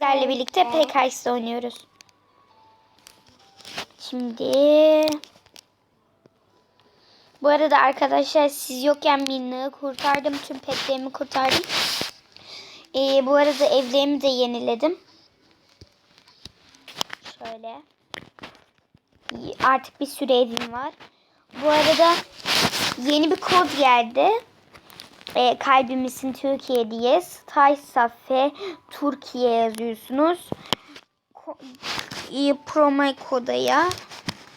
Sizlerle birlikte PKX oynuyoruz. Şimdi bu arada arkadaşlar siz yokken Minna'yı kurtardım. Tüm petlerimi kurtardım. Ee, bu arada evlerimi de yeniledim. Şöyle. Artık bir sürü evim var. Bu arada yeni bir kod geldi. Ee, kalbimizin Türkiye diye. Stay Safe Türkiye yazıyorsunuz. Ko- e, promo kodaya.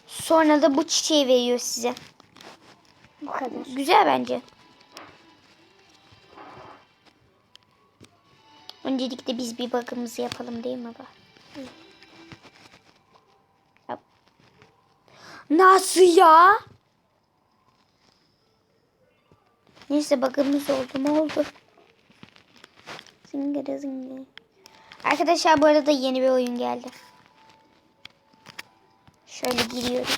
Sonra da bu çiçeği veriyor size. Bu kadar. Güzel bence. Öncelikle biz bir bakımımızı yapalım değil mi? Yap. Nasıl ya? Neyse bakımımız oldu mu oldu. Zingara zingara. Arkadaşlar bu arada yeni bir oyun geldi. Şöyle giriyoruz.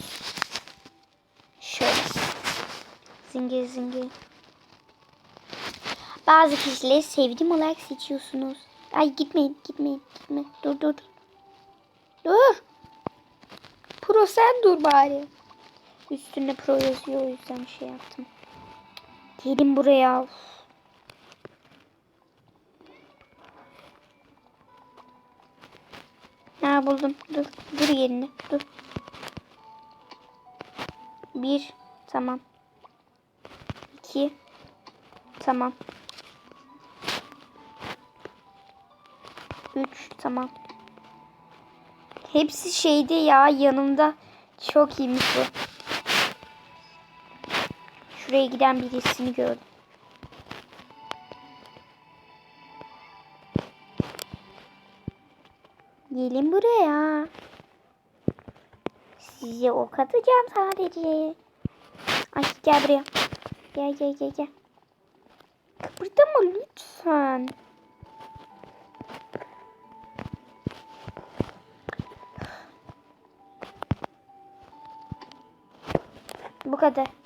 Şöyle. Zingir zingir. Bazı kişileri sevdiğim olarak seçiyorsunuz. Ay gitmeyin gitmeyin gitme. Dur dur dur. Dur. Pro sen dur bari. Üstünde pro yazıyor o yüzden şey yaptım. Gelin buraya. Ha buldum. Dur. Dur yerine. Dur. Bir. Tamam. İki. Tamam. Üç. Tamam. Hepsi şeyde ya yanımda. Çok iyiymiş bu. Şuraya giden birisini gördüm. Gelin buraya. Size ok atacağım sadece. Ay gel buraya. Gel gel gel gel. Kıpırdama lütfen. Bu kadar.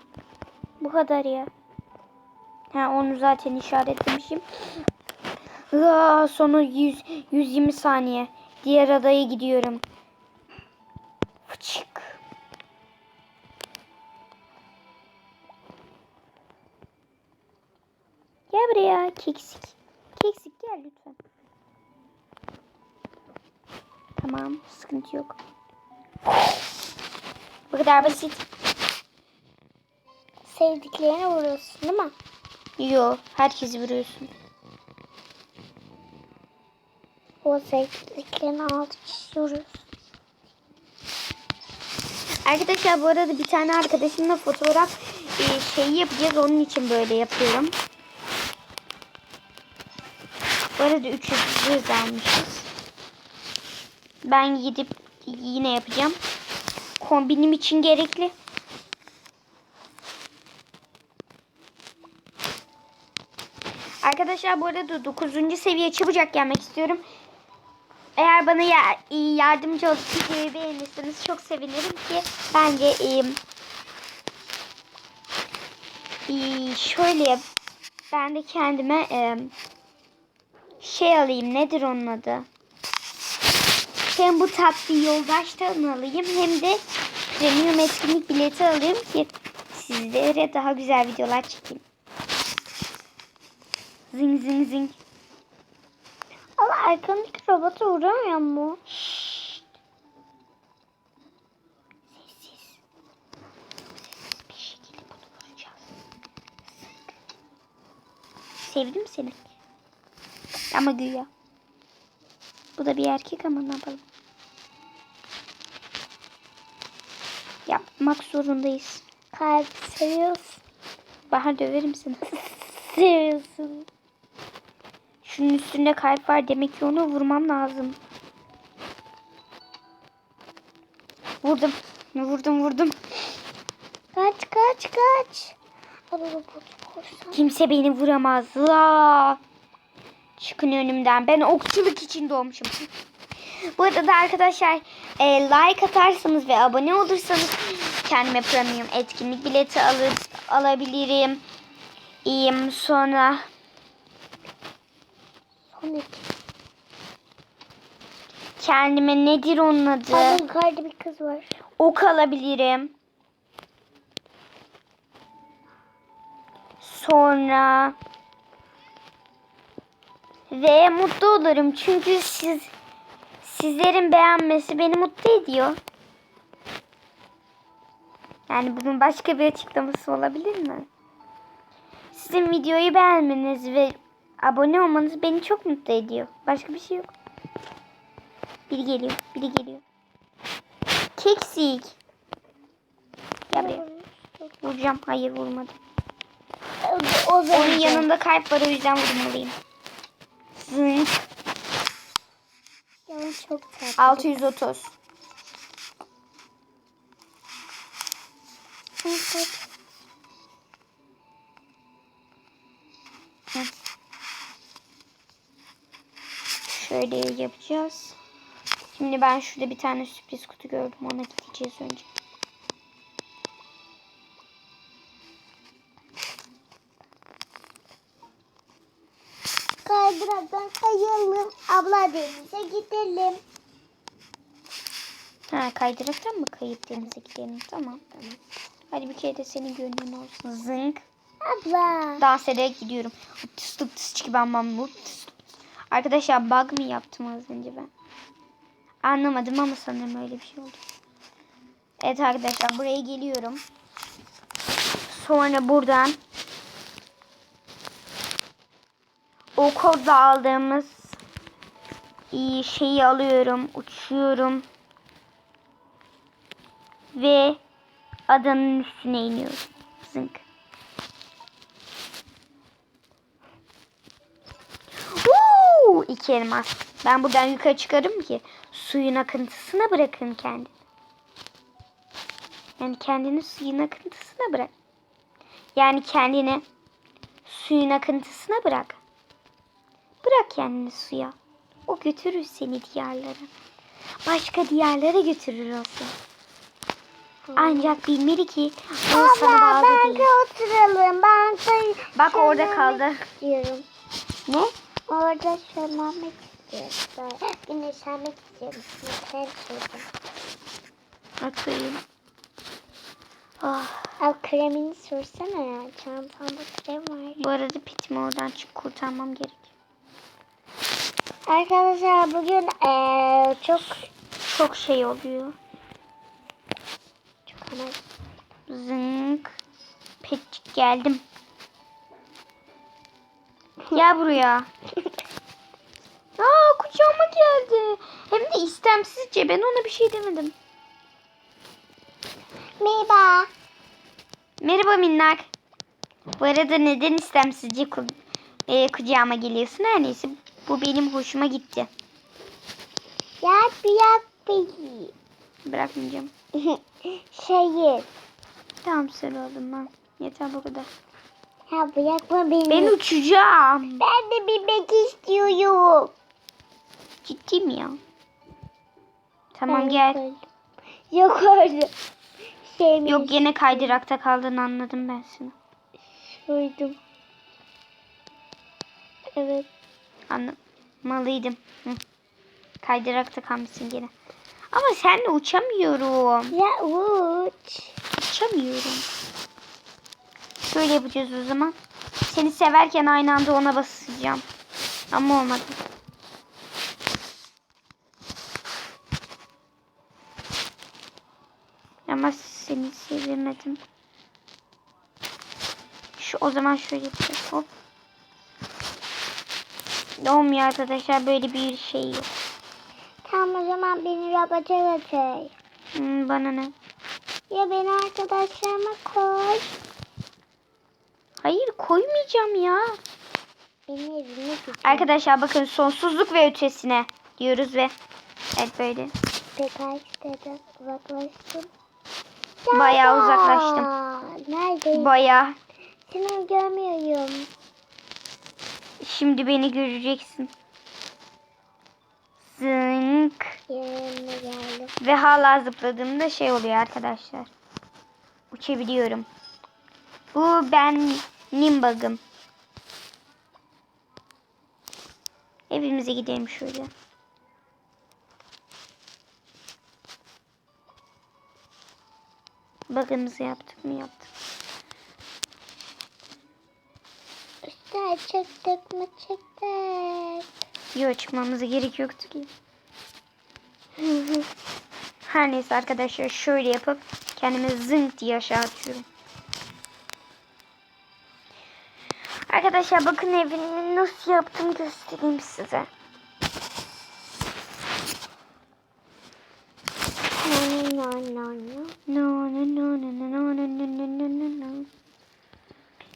Bu kadar ya. Ha onu zaten işaretlemişim. Aa, sonu 100, 120 saniye. Diğer adaya gidiyorum. Fıçık. Gel buraya keksik. Keksik gel lütfen. Tamam sıkıntı yok. Bu kadar basit. Sevdiklerine vuruyorsun değil mi? Yo herkesi vuruyorsun. O sevdiklerine altı kişi vuruyorsun. Arkadaşlar bu arada bir tane arkadaşımla fotoğraf e, şeyi yapacağız. Onun için böyle yapıyorum. Bu arada 300 hız almışız. Ben gidip yine yapacağım. Kombinim için gerekli. Arkadaşlar bu arada 9. seviye çabucak gelmek istiyorum. Eğer bana ya- yardımcı olup videoyu beğenirseniz çok sevinirim ki bence e, e, şöyle ben de kendime şey alayım nedir onun adı? Hem bu tatlı yoldaştan alayım hem de premium etkinlik bileti alayım ki sizlere daha güzel videolar çekeyim. Zing zing zing. Ama arkandaki robota vuramıyor mu? Sessiz. Sessiz bir şekilde bunu vuracağız. Sevdim seni. Ama güya. Bu da bir erkek ama ne yapalım. Yapmak zorundayız. Kalp seviyorsun. Bahar döverim seni. Seviyorsun. Şunun üstünde kalp var demek ki onu vurmam lazım. Vurdum. Vurdum vurdum. Kaç kaç kaç. Kimse beni vuramaz. La. Çıkın önümden. Ben okçuluk için doğmuşum. Bu arada arkadaşlar e, like atarsanız ve abone olursanız kendime premium etkinlik bileti alır, alabilirim. İyiyim sonra Son iki. kendime nedir onun adı? Abi yukarıda bir kız var. Ok alabilirim. Sonra ve mutlu olurum çünkü siz sizlerin beğenmesi beni mutlu ediyor. Yani bunun başka bir açıklaması olabilir mi? Sizin videoyu beğenmeniz ve abone olmanız beni çok mutlu ediyor. Başka bir şey yok. Biri geliyor, biri geliyor. Keksik. Gel buraya. Vuracağım. Hayır vurmadım. O Onun zaman yanında kalp var o yüzden vurmalıyım. Zınk. Ya çok tatlı. 630. Hı. Şöyle yapacağız. Şimdi ben şurada bir tane sürpriz kutu gördüm. Ona gideceğiz önce. Kaydıraktan kayalım. Abla denize gidelim. Ha kaydıraktan mı kayıp denize gidelim? Tamam. tamam. Hadi bir kere de senin gönlün olsun. Zınk. Abla. Dans ederek gidiyorum. Tıs tıs tıs çıkı bu. tıs tıs. Arkadaşlar bug mı yaptım az önce ben? Anlamadım ama sanırım öyle bir şey oldu. Evet arkadaşlar buraya geliyorum. Sonra buradan o kodla aldığımız şeyi alıyorum. Uçuyorum. Ve adanın üstüne iniyorum. Zınk. Uuu, iki elmas. Ben buradan yukarı çıkarım ki suyun akıntısına bırakın kendini. Yani kendini suyun akıntısına bırak. Yani kendini suyun akıntısına bırak. Bırak kendini suya. O götürür seni diyarlara. Başka diyarlara götürür o seni. Ancak bilmeli ki o sana Abla bağlı ben de değil. oturalım. Ben de Bak orada kaldı. istiyorum. Ne? Orada şölenmek istiyorum. Güneşlenmek istiyorum. Sen şurada. Atayım. Ah. Al kremini sürsene ya. Çantamda krem var. Bu arada pitimi oradan çık kurtarmam gerek. Arkadaşlar bugün eee, çok Çok şey oluyor. çok ama Zınk. Petçik geldim. Gel buraya. Aa kucağıma geldi. Hem de istemsizce ben ona bir şey demedim. Merhaba. Merhaba minnak. Bu arada neden istemsizce ku- e, kucağıma geliyorsun? Her neyse bu benim hoşuma gitti. Ya bırak beni. Bırakmayacağım. Şeyi. Tamam sarıldım ben. Yeter bu kadar. Ya bırakma beni. Ben uçacağım. Ben de bilmek istiyorum. Ciddi mi ya? Tamam Ben gel. yoruldum. Yok orada. Şey mi? Yok yine kaydırakta kaldığını anladım ben seni. Uydum. Evet. Anlamalıydım. Hı. Kaydırakta kalmışsın gene. Ama senle uçamıyorum. Ya uç. Uçamıyorum. Şöyle yapacağız o zaman. Seni severken aynı anda ona basacağım. Ama olmadı. Ama seni sevemedim. Şu o zaman şöyle yapacağız. Hop. Olmuyor arkadaşlar böyle bir şey yok. Tamam o zaman beni robota götür. Hmm, bana ne? Ya beni arkadaşlarıma koy. Hayır koymayacağım ya. Beni evime götür. Arkadaşlar bakın sonsuzluk ve ötesine diyoruz ve evet böyle istedim. Uzaklaştım. Bayağı Ya, uzaklaştım. Neredeyim? baya Seni görmüyorum. şimdi beni göreceksin. Zınk Yerime geldim. ve hala zıpladığımda şey oluyor arkadaşlar. Uçabiliyorum. Bu benim Nimbag'ım. Evimize gidelim şöyle. Bagımızı yaptık mı yaptık. Usta çıktık mı çıktık. Yok çıkmamıza gerek yoktu ki. Her neyse arkadaşlar şöyle yapıp kendimi zınk diye aşağı atıyorum. Arkadaşlar bakın evini nasıl yaptım göstereyim size.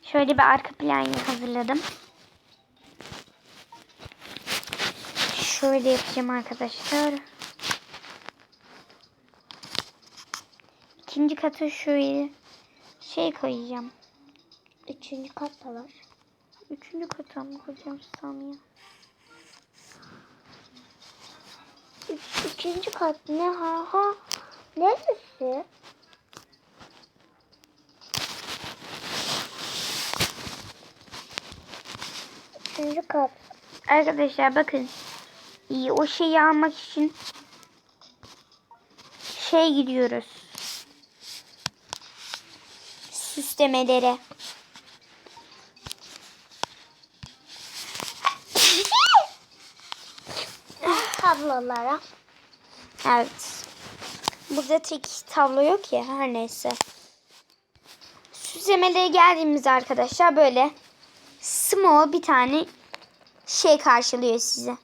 Şöyle bir arka planı hazırladım. Şöyle yapacağım arkadaşlar. İkinci katı şöyle şey koyacağım. Üçüncü katta var. Üçüncü kata mı koyacağım sanıyor. Üç, üçüncü kat ne ha ha? Neresi? Üçüncü kat. Arkadaşlar bakın. İyi, o şeyi almak için şey gidiyoruz. Süslemelere. Tablolara. Evet. Burada tek tablo yok ya her neyse. Süslemelere geldiğimizde arkadaşlar böyle small bir tane şey karşılıyor size.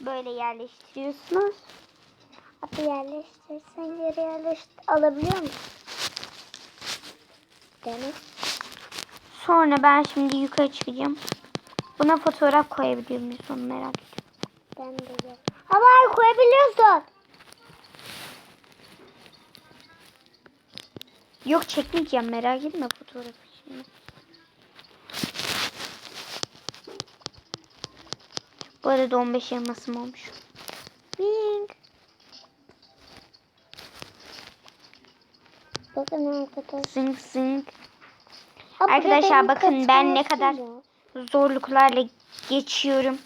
Böyle yerleştiriyorsunuz. Abi yerleştirsen geri yerleştir. Alabiliyor musun? Dene. Sonra ben şimdi yukarı çıkacağım. Buna fotoğraf koyabiliyor muyuz onu merak ediyorum. Ben de gel. Ama koyabiliyorsun. Yok çekmeyeceğim merak etme fotoğrafı şimdi. Bu arada 15 elmasım olmuş. Bing. Bakın arkadaşlar. Zing zing. Abi Arkadaşlar bakın ben ne kadar ya. zorluklarla geçiyorum.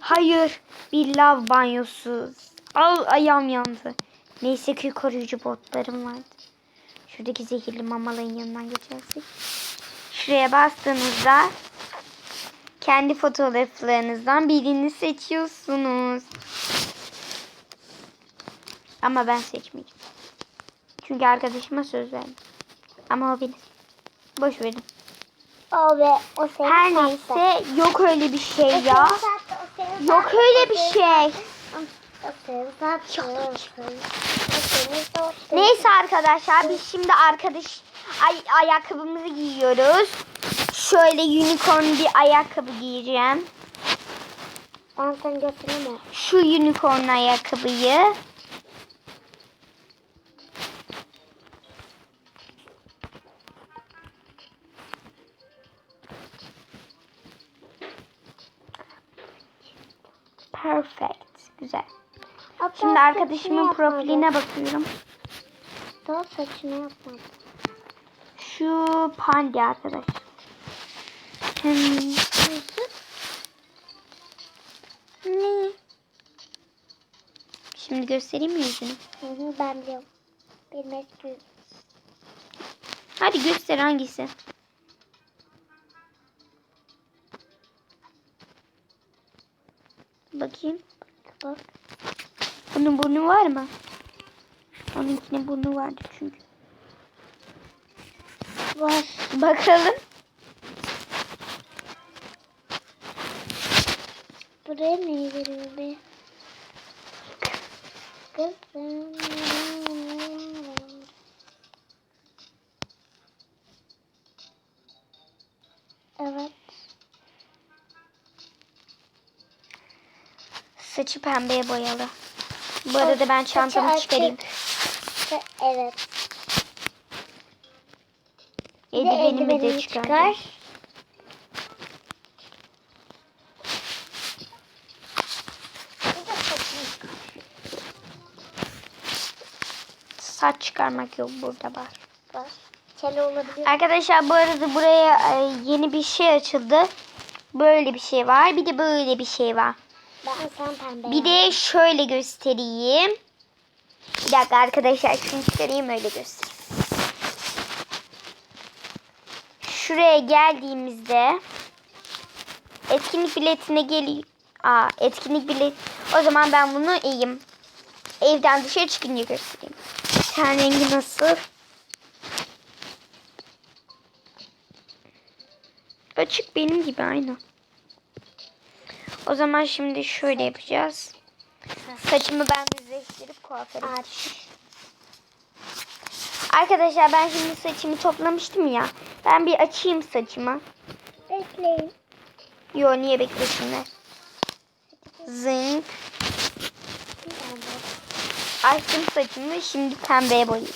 Hayır bir lav banyosu. Al ayağım yandı. Neyse ki koruyucu botlarım vardı. Şuradaki zehirli mamaların yanından geçersek. Şuraya bastığınızda kendi fotoğraflarınızdan birini seçiyorsunuz. Ama ben seçmeyeceğim. Çünkü arkadaşıma söz verdim. Ama o benim. Boş verin. O ve o senin Her neyse yok öyle bir şey O ya. Yok öyle bir şey. Neyse arkadaşlar biz şimdi arkadaş ay ayakkabımızı giyiyoruz. Şöyle unicorn bir ayakkabı giyeceğim. Ben sen Şu unicorn ayakkabıyı. Perfect. Güzel. Hatta Şimdi arkadaşımın yapmadım. profiline bakıyorum. Daha saçını yapmadım. Şu pandi arkadaş. Hmm. Ne? Şimdi göstereyim mi yüzünü? Hı hı, ben biliyorum. Benim eski. Hadi göster hangisi? Bak. Bunun burnu var mı? Onunkinin burnu vardı çünkü. Var. Bakalım. Buraya ne veriyor be? Kızım. Saçı pembeye boyalı. Bu arada ben Saçı çantamı açık. çıkarayım. Evet. Bir de Eldivenimi de çıkardım. çıkar. Saç çıkarmak yok burada var. Var. Kel olabilir. Arkadaşlar bu arada buraya yeni bir şey açıldı. Böyle bir şey var. Bir de böyle bir şey var. Bir de şöyle göstereyim. Bir dakika arkadaşlar şunu çıkarayım öyle göstereyim. Şuraya geldiğimizde etkinlik biletine geliyor. Aa etkinlik bilet. O zaman ben bunu iyiyim. Evden dışarı çıkınca göstereyim. Ten rengi nasıl? Açık benim gibi aynı. O zaman şimdi şöyle yapacağız. Saçımı ben düzleştirip kuaföre. Arkadaşlar ben şimdi saçımı toplamıştım ya. Ben bir açayım saçımı. Bekleyin. Yo niye beklesinler? Zınk. Açtım saçımı şimdi pembeye boyayayım.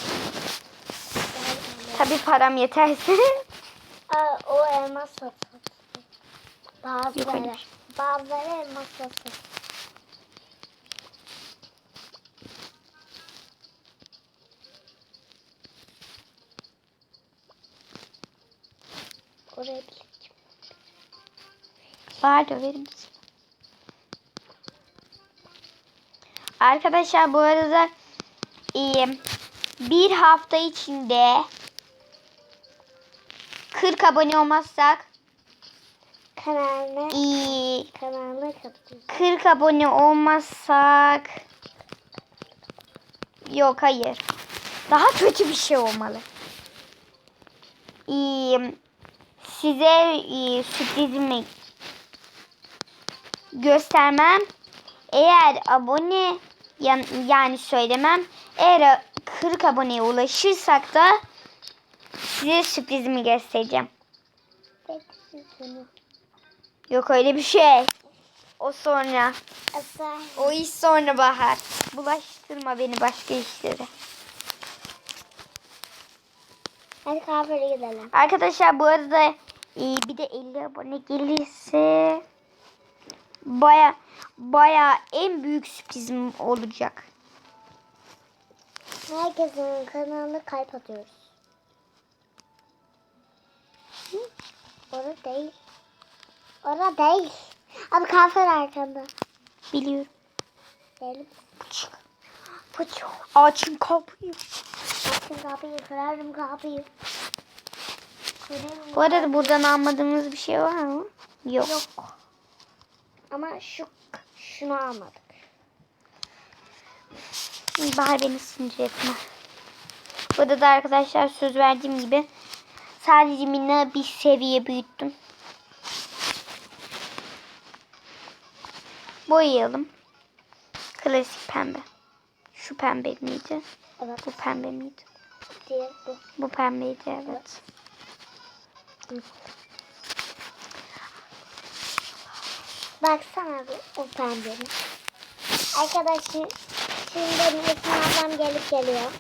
Tabi param yeterse. Aa, o elmas satın. Yok öyle Bazıları. elmas satın. Oraya bir Var da? Arkadaşlar bu arada bir hafta içinde 40 abone olmazsak kanalını, e, kanalını kapatıyoruz. 40 abone olmazsak yok hayır. Daha kötü bir şey olmalı. Ee, size e, sürprizimi göstermem. Eğer abone yan- yani söylemem. Eğer 40 aboneye ulaşırsak da size sürprizimi göstereceğim. Peki. Yok öyle bir şey. O sonra. O iş sonra Bahar. Bulaştırma beni başka işlere. Hadi kahveye gidelim. Arkadaşlar bu arada e, bir de 50 abone gelirse baya baya en büyük sürprizim olacak. Herkesin kanalını kalp atıyoruz. Hı? Orada değil. Orada değil. Abi kahve arkanda. Biliyorum. Değil. Çık. Açın kapıyı. Açın kapıyı, kırarım kapıyı. Kırarım Bu arada buradan almadığımız bir şey var mı? Yok. Yok. Ama şu şunu almadık. Bahar beni sinir etme. Burada da arkadaşlar söz verdiğim gibi sadece Mina bir seviye büyüttüm. Boyayalım. Klasik pembe. Şu pembe miydi? Evet. Bu pembe miydi? Diğer bu. Bu pembeydi evet. Baksana bu o pembenin. Arkadaşlar şimdi Nesim ablam gelip geliyor.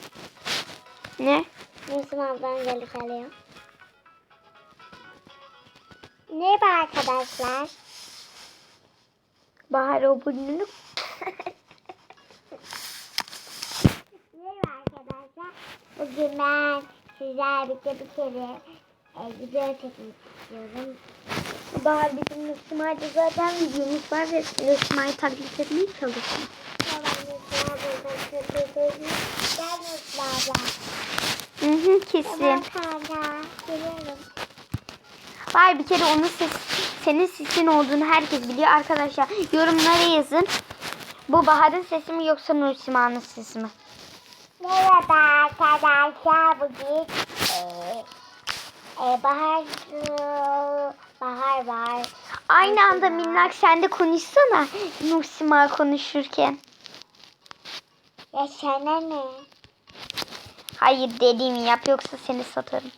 Ne? Nesim ablam gelip geliyor. Merhaba arkadaşlar. Bahar o burnunu Merhaba arkadaşlar. Bugün ben sizlerle birlikte bir kere e, video çekmek istiyorum. Bahar bizim Nusima'da zaten videomuz var ve Nusima'yı taklit etmeye çalışıyor. Gel Nesim ablam. Hı hı kesin. Var bir kere onun ses, senin sesin olduğunu herkes biliyor arkadaşlar. Yorumlara yazın. Bu Bahar'ın sesi mi yoksa Nursima'nın sesi mi? Merhaba arkadaşlar. Bugün e, e, bahar bahar var. Aynı anda minnak sen de konuşsana Nursima konuşurken. Ya sana ne? Hayır dediğimi yap yoksa seni satarım.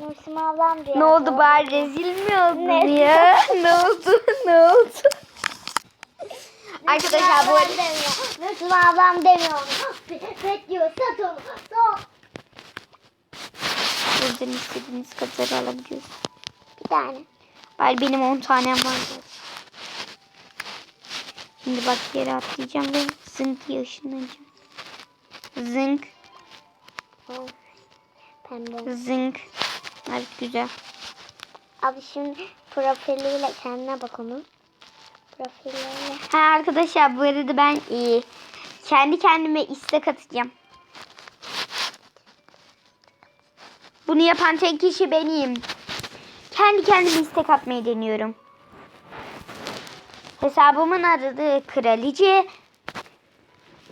Nursim ablam diyor. Ne oldu bari rezil mi oldun ya? ne oldu? Ne oldu? Arkadaşlar bu arada. Nursim ablam demiyor. Pet diyor. Sat onu. Sat. buradan istediğiniz kadar alabiliyorsunuz. Bir tane. Bari benim 10 tanem var. Şimdi bak yere atlayacağım ve zınk diye ışınlanacağım. Zınk, Oh, Pembe. zınk. Evet güzel. Abi şimdi profiliyle kendine bak onun. profillerine. Ha arkadaşlar bu arada ben e, kendi kendime istek atacağım. Bunu yapan tek kişi benim. Kendi kendime istek atmayı deniyorum. Hesabımın adı Kraliçe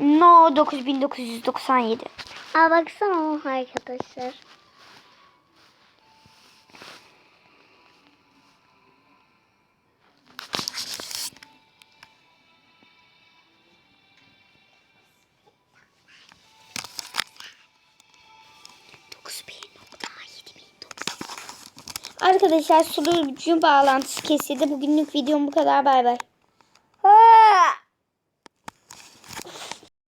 No 9997. Aa baksana arkadaşlar. Arkadaşlar sunucu bağlantısı kesildi. Bugünlük videom bu kadar. Bay bay.